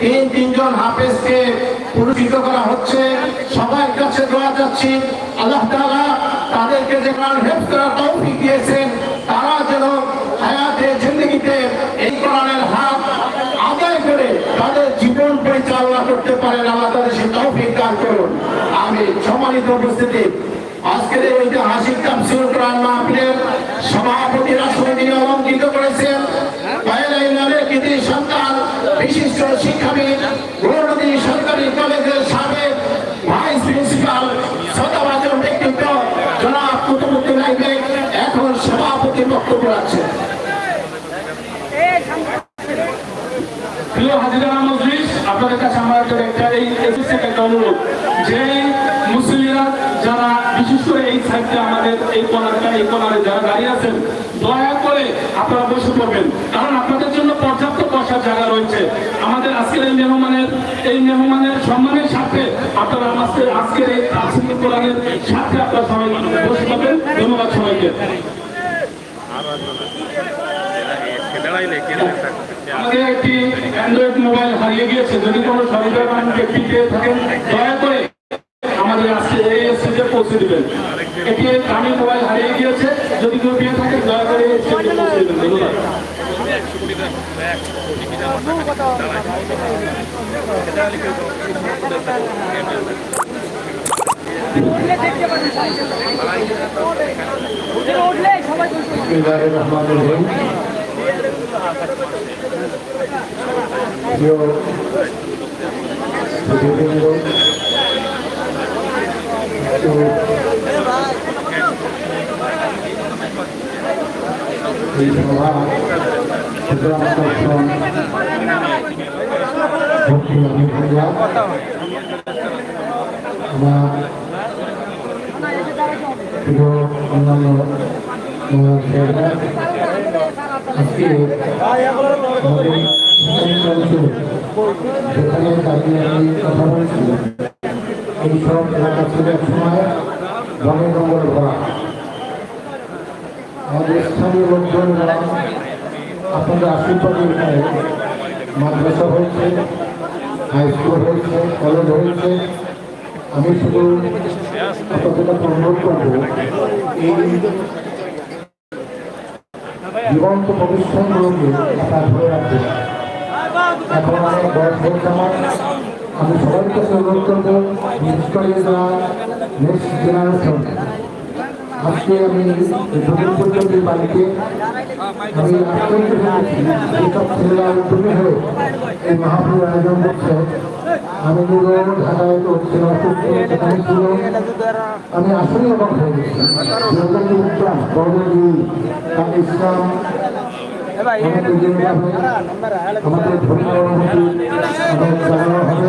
তিন তিনজন হাফেজকে পুরস্কৃত করা হচ্ছে। সবার কাছে দোয়া যাচ্ছি। আল্লাহ তাআলা তাদেরকে যে হেফজ করার তৌফিক দিয়েছেন করে তাদের জীবন পরিচালনা করতে পারেন। আল্লাহ তাদের সেই তৌফিক দান করুন। আমি সম্মানিত উপস্থিতি, আজকের এই ঐতিহাসিক তাফসীর কোরআন মাহফিলের সভাপতি রাষ্ট্রপতি অলঙ্কৃত করেছেন। সন্তান বিশিষ্ট শিক্ষাবিদ গৌরবতী সরকারি কলেজের সাবেক ভাইস প্রিন্সিপাল শতবাজন ব্যক্তিত্ব, জনাব কুতুবুদ্দিন আইবেক এখন সভাপতি বক্তব্য রাখছেন। আপনাদের কাছে আমার এই একটা অনুরোধ। যে মুসলিমরা যারা বিশেষ করে এই সাইডে আমাদের এই কর্নারটা এই কর্নারে যারা দাঁড়িয়ে আছেন, দয়া করে আপনারা বসে পড়বেন। কারণ আপনাদের রয়েছে। আমাদের আজকের এই মেহমানের এই মেহমানের সম্মানের সাথে আপনারা আজকে আজকের এই তাফসীর কোরআনের সাথে আপনারা সবাই বসে পাবেন ধন্যবাদ সবাইকে। আমাদের একটি অ্যান্ড্রয়েড মোবাইল হারিয়ে গিয়েছে। যদি কোনো সরকার ব্যক্তি পেয়ে থাকেন, দয়া করে আমাদের আজকে এই স্টেজে পৌঁছে দিবেন। দামি মোবাইল হারিয়ে গিয়েছে। যদি কেউ পেয়ে থাকেন দয়া করে এই পৌঁছে ধন্যবাদ। উঠলে সবাই বিসমিল্লাহির রহমানির রহিম প্রিয় সুধীবৃন্দ, এই সভা সুতরাং ভক্তি অভিভূয়া আমার প্রিয় অন্যান্য আজকে যেখানে এলাকা ছিল সময় জঙ্গল ভরা আমাদের স্থানীয় লোকজনরা আপনাদের আশীর্বাদে এখানে মাদ্রাসা হয়েছে হাই স্কুল হয়েছে কলেজ হয়েছে, আমি শুধু আপনাদের কাছে অনুরোধ করব, এই জীবন্ত প্রতিষ্ঠানগুলোকে আপনার ধরে রাখবে এখন অনেক বয়স হয়েছে আমার। আমি সবার কাছে অনুরোধ করব নেক্সট জেনারেশন আজকে আমি পর্যন্ত এই বাড়িতে আমি আশ্চর্য হয়েছি যেসব ছেলেরা উদ্যোগী হয়ে এই মাহাপুর আয়োজন করছে। আমি নিজে ঢাকায় তো ছিল অসুস্থ সেখানে ছিল আমি আসলে অবাক হয়ে গেছি। যেরকম যে উদ্যান বড়দি তার ইসলাম আমাদের ধর্মীয় অনুভূতি, আমাদের জানানো হবে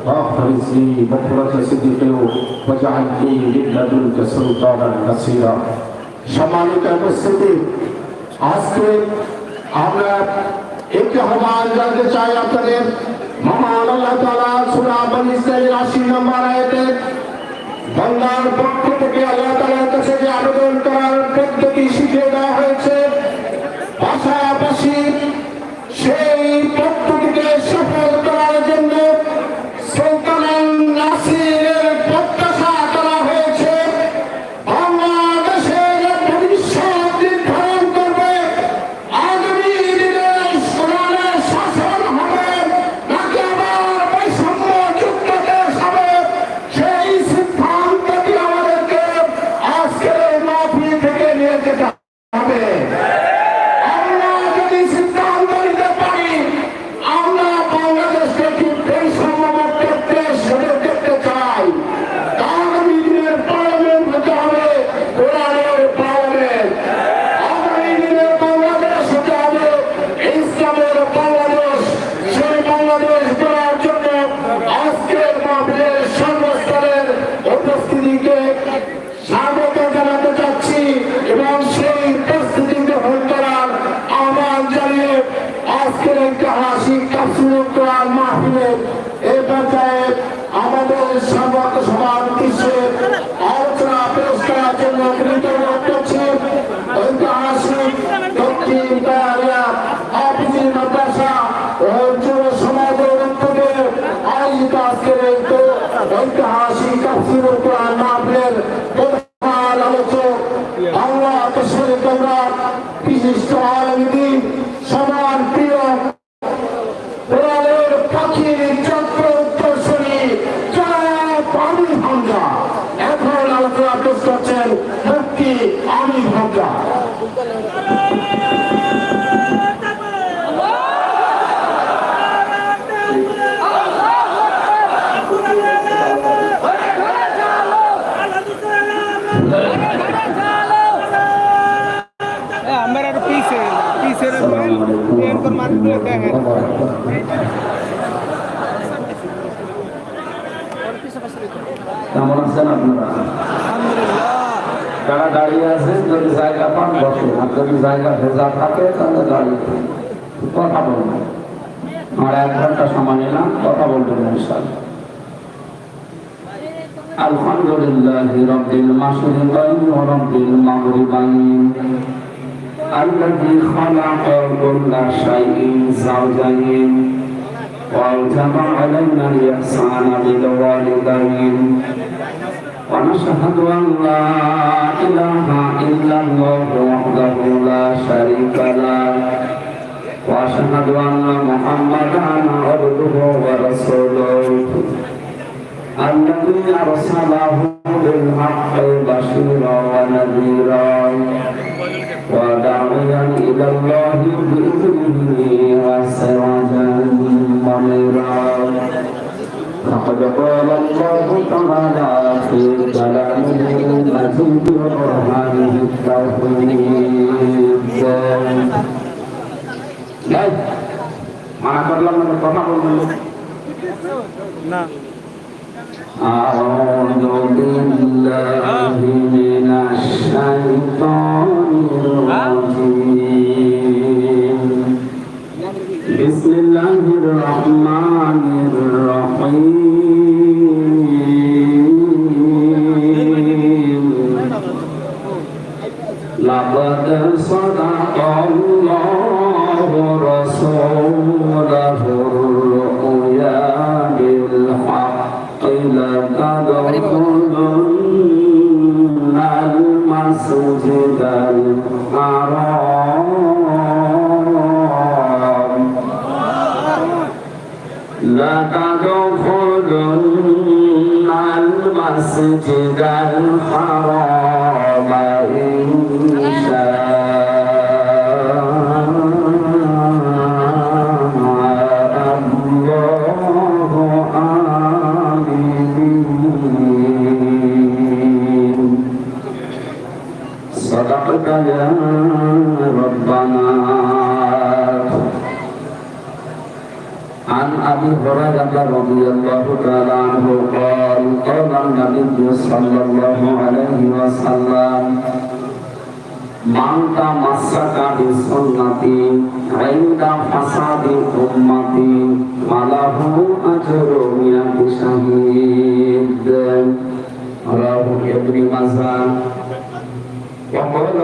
সিদ্দিকেও واخرجني مخرج صديقه واجعلني من لدنك سلطانا نصيرا সম্মানিত উপস্থিতি আজকে আমরা একটি আহ্বান জানতে চাই আপনাদের মহান আল্লাহ তাআলা সূরা বনী ইসরাঈল 80 নম্বর আয়াতে বান্দার ছিলেন আশিক তাফসিরুল কোরআন মাহফিলের কোরআনের কেমন আছেন আপনারা যারা দাঁড়িয়ে আছে যদি জায়গা পান বসে আর যদি জায়গা ভেজা থাকে তাহলে দাঁড়িয়ে থাকুন। কথা বলবেন আর এক ঘন্টা সময় নিলাম কথা বলবেন ইনশাআল্লাহ আলহামদুলিল্লাহ রব্বিল মাশরিকাইন ওয়া রব্বিল মাগরিবাইন الذي خلق كل شيء زوجين وأوجب علينا الإحسان بالوالدين ونشهد أن لا إله إلا الله وحده لا شريك له وأشهد أن محمدا عبده ورسوله الذي أرسله بالحق بشيرا ونذيرا وداعيا إلى الله بإذنه وقد قال الله تعالى في كلامه المزيد وبرهانه التوحيد Guys, mana perlu menerima dulu? Nah. أعوذ بالله من الشيطان الرجيم بسم الله الرحمن الرحيم لتدخلن المسجد الحرام إن شاء الله آمين صدقت يا عن ابي هريره رضي الله تعالى عنه قال قال النبي صلى الله عليه وسلم من تمسك بسنتي عند فساد امتي فله اجر مئة شهيد رواه ابن ماجه وقال